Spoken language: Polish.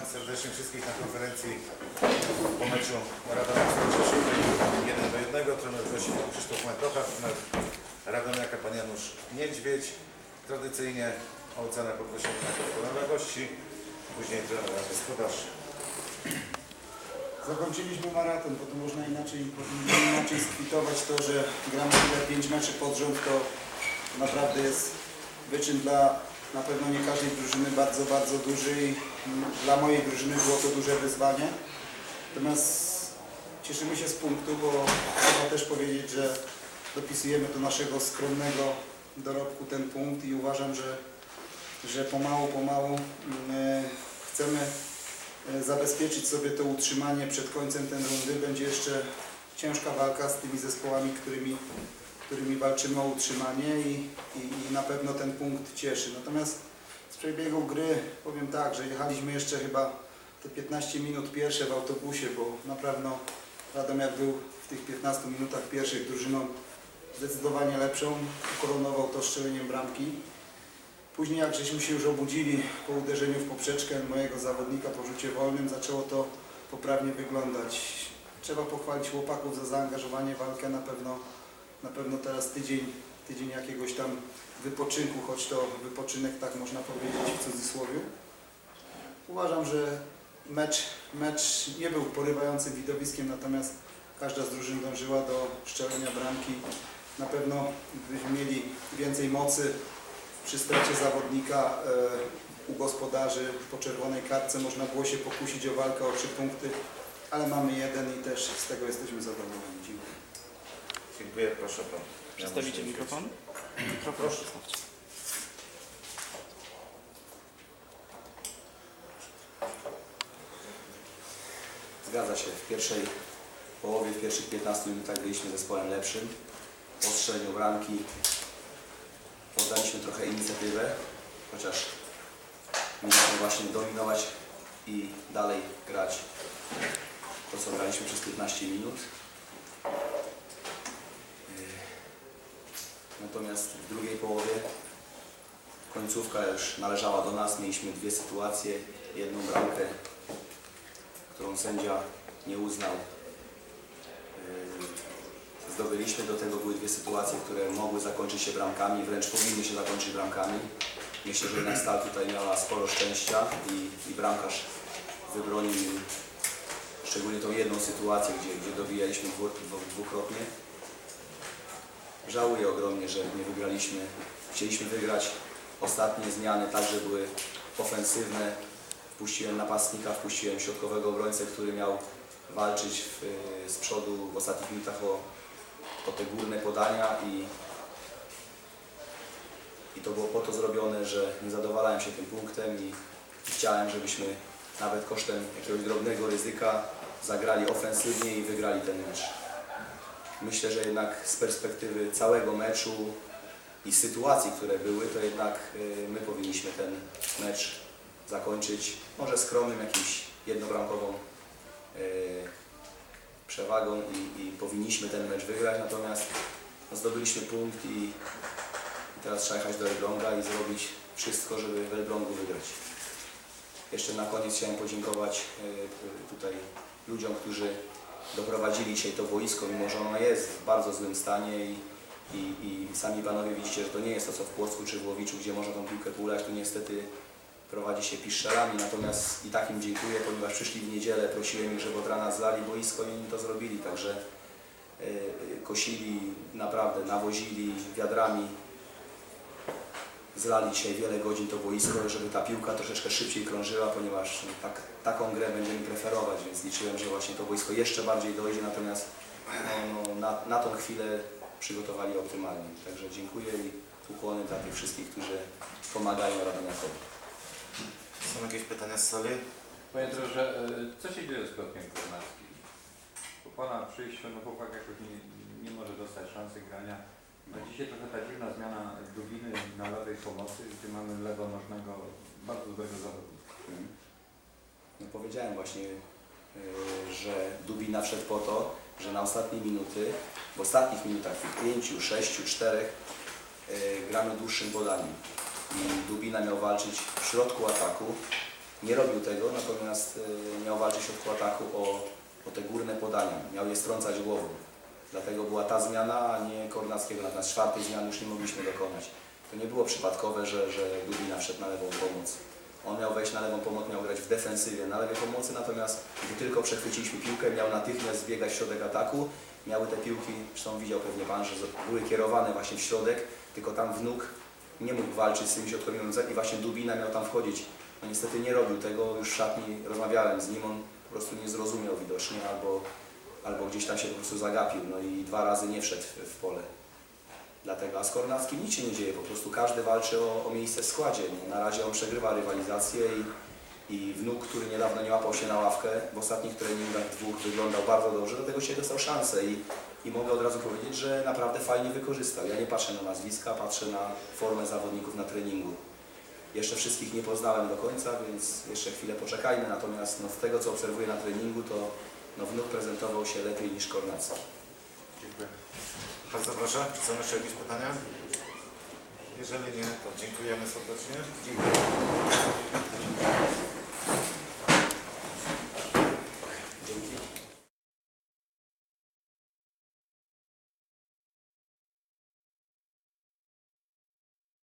Witam serdecznie wszystkich na konferencji po meczu Radomiak Rzeszów 1 do 1. Trener gości Krzysztof Mętocha, trener Radomiaka pan Janusz Niedźwiedź. Tradycyjnie o ocenę poprosimy najpierw trenera gości, później trenera gospodarz. Zakończyliśmy maraton, bo to można inaczej, inaczej skwitować to, że gramy tyle 5 meczy pod rząd, to naprawdę jest wyczyn dla na pewno nie każdej drużyny bardzo, bardzo duży i dla mojej drużyny było to duże wyzwanie. Natomiast cieszymy się z punktu, bo trzeba też powiedzieć, że dopisujemy do naszego skromnego dorobku ten punkt i uważam, że, że pomału, pomału mm, chcemy e, zabezpieczyć sobie to utrzymanie przed końcem tej rundy. Będzie jeszcze ciężka walka z tymi zespołami, którymi, którymi walczymy o utrzymanie i, i, i na pewno ten punkt cieszy. Natomiast z przebiegu gry powiem tak, że jechaliśmy jeszcze chyba te 15 minut pierwsze w autobusie, bo naprawdę Radomiak był w tych 15 minutach pierwszych drużyną zdecydowanie lepszą. Ukoronował to strzeleniem bramki. Później jak żeśmy się już obudzili po uderzeniu w poprzeczkę mojego zawodnika po rzucie wolnym, zaczęło to poprawnie wyglądać. Trzeba pochwalić chłopaków za zaangażowanie w walkę. Na pewno, na pewno teraz tydzień, tydzień jakiegoś tam wypoczynku, choć to wypoczynek tak można powiedzieć w cudzysłowie. Uważam, że mecz, mecz nie był porywającym widowiskiem, natomiast każda z drużyn dążyła do szczelenia bramki. Na pewno byśmy mieli więcej mocy, przy stracie zawodnika e, u gospodarzy po czerwonej kartce można było się pokusić o walkę o trzy punkty, ale mamy jeden i też z tego jesteśmy zadowoleni. Dziękuję. Dziękuję, proszę pan. Przedstawicie mikrofon? Mikrofon Proszę. przedstawcie. Zgadza się. W pierwszej połowie, w pierwszych 15 minutach byliśmy zespołem lepszym. Po strzeleniu bramki oddaliśmy trochę inicjatywę, chociaż mieliśmy właśnie dominować i dalej grać to, co graliśmy przez 15 minut. Yy, Natomiast w drugiej połowie końcówka już należała do nas. Mieliśmy dwie sytuacje, jedną bramkę którą sędzia nie uznał. Yy, Zdobyliśmy do tego były dwie sytuacje, które mogły zakończyć się bramkami, wręcz powinny się zakończyć bramkami. Myślę, że jednak Stal tutaj miała sporo szczęścia i, i bramkarz wybronił szczególnie tą jedną sytuację, gdzie, gdzie dobijaliśmy dwu, dwu, dwukrotnie. Żałuję ogromnie, że nie wygraliśmy. Chcieliśmy wygrać. Ostatnie zmiany także były ofensywne, wpuściłem napastnika, wpuściłem środkowego obrońcę, który miał walczyć w, z przodu w ostatnich minutach o, o te górne podania i, i to było po to zrobione, że nie zadowalałem się tym punktem i chciałem, żebyśmy nawet kosztem jakiegoś drobnego ryzyka zagrali ofensywnie i wygrali ten mecz. Myślę, że jednak z perspektywy całego meczu i sytuacji, które były, to jednak y, my powinniśmy ten mecz zakończyć może skromnym jakimś jednobramkową y, przewagą i, i powinniśmy ten mecz wygrać, natomiast no, zdobyliśmy punkt i, i teraz trzeba jechać do Elbląga i zrobić wszystko, żeby w Elblągu wygrać. Jeszcze na koniec chciałem podziękować y, tutaj ludziom, którzy doprowadzili dzisiaj to boisko, mimo że ono jest w bardzo złym stanie i, i, i sami panowie widzicie, że to nie jest to co w Płocku czy w Łowiczu, gdzie można tą piłkę kulać, tu niestety prowadzi się piszczelami, natomiast i tak im dziękuję, ponieważ przyszli w niedzielę, prosiłem ich, żeby od rana zlali boisko i oni to zrobili, także y, y, kosili naprawdę, nawozili wiadrami, zlali dzisiaj wiele godzin to boisko, żeby ta piłka troszeczkę szybciej krążyła, ponieważ tak, taką grę będziemy preferować, więc liczyłem, że właśnie to boisko jeszcze bardziej dojdzie, natomiast no, no, na, na tą chwilę przygotowali optymalnie. Także dziękuję i ukłony dla tych wszystkich, którzy pomagają Radomiakowi. Są jakieś pytania z sali? Panie trenerze, e, co się dzieje z Piotrkiem Kornackim? Po Pana przyjściu, no chłopak jakoś nie, nie może dostać szansy grania. A dzisiaj trochę ta dziwna zmiana Dubiny na lewej pomocy, gdzie mamy lewonożnego, bardzo dobrego zawodnika. No, powiedziałem właśnie, yy, że Dubina wszedł po to, że na ostatnie minuty, w ostatnich minutach, tych pięciu, sześciu, czterech, yy, gramy dłuższym podaniem. I Dubina miał walczyć w środku ataku, nie robił tego, natomiast y, miał walczyć w środku ataku o, o te górne podania, miał je strącać głową. Dlatego była ta zmiana, a nie Kornackiego, natomiast czwartej zmiany już nie mogliśmy dokonać. To nie było przypadkowe, że, że Dubina wszedł na lewą pomoc. On miał wejść na lewą pomoc, miał grać w defensywie na lewej pomocy, natomiast gdy tylko przechwyciliśmy piłkę, miał natychmiast zbiegać w środek ataku. Miały te piłki, zresztą widział pewnie Pan, że były kierowane właśnie w środek, tylko tam wnuk nie mógł walczyć z tymi środkowymi i właśnie Dubina miał tam wchodzić. No niestety nie robił tego, już w szatni rozmawiałem z nim, on po prostu nie zrozumiał widocznie albo, albo gdzieś tam się po prostu zagapił, no i dwa razy nie wszedł w, w pole. Dlatego, a z Kornackim nic się nie dzieje, po prostu każdy walczy o, o miejsce w składzie. Na razie on przegrywa rywalizację i, i wnuk, który niedawno nie łapał się na ławkę, w ostatnich treningach dwóch wyglądał bardzo dobrze, do tego się dostał szansę i, i mogę od razu powiedzieć, że naprawdę fajnie wykorzystał. Ja nie patrzę na nazwiska, patrzę na formę zawodników na treningu. Jeszcze wszystkich nie poznałem do końca, więc jeszcze chwilę poczekajmy, natomiast no, z tego co obserwuję na treningu, to no, wnuk prezentował się lepiej niż Kornacki. Dziękuję. Bardzo proszę, czy są jeszcze jakieś pytania? Jeżeli nie, to dziękujemy serdecznie. Dziękuję.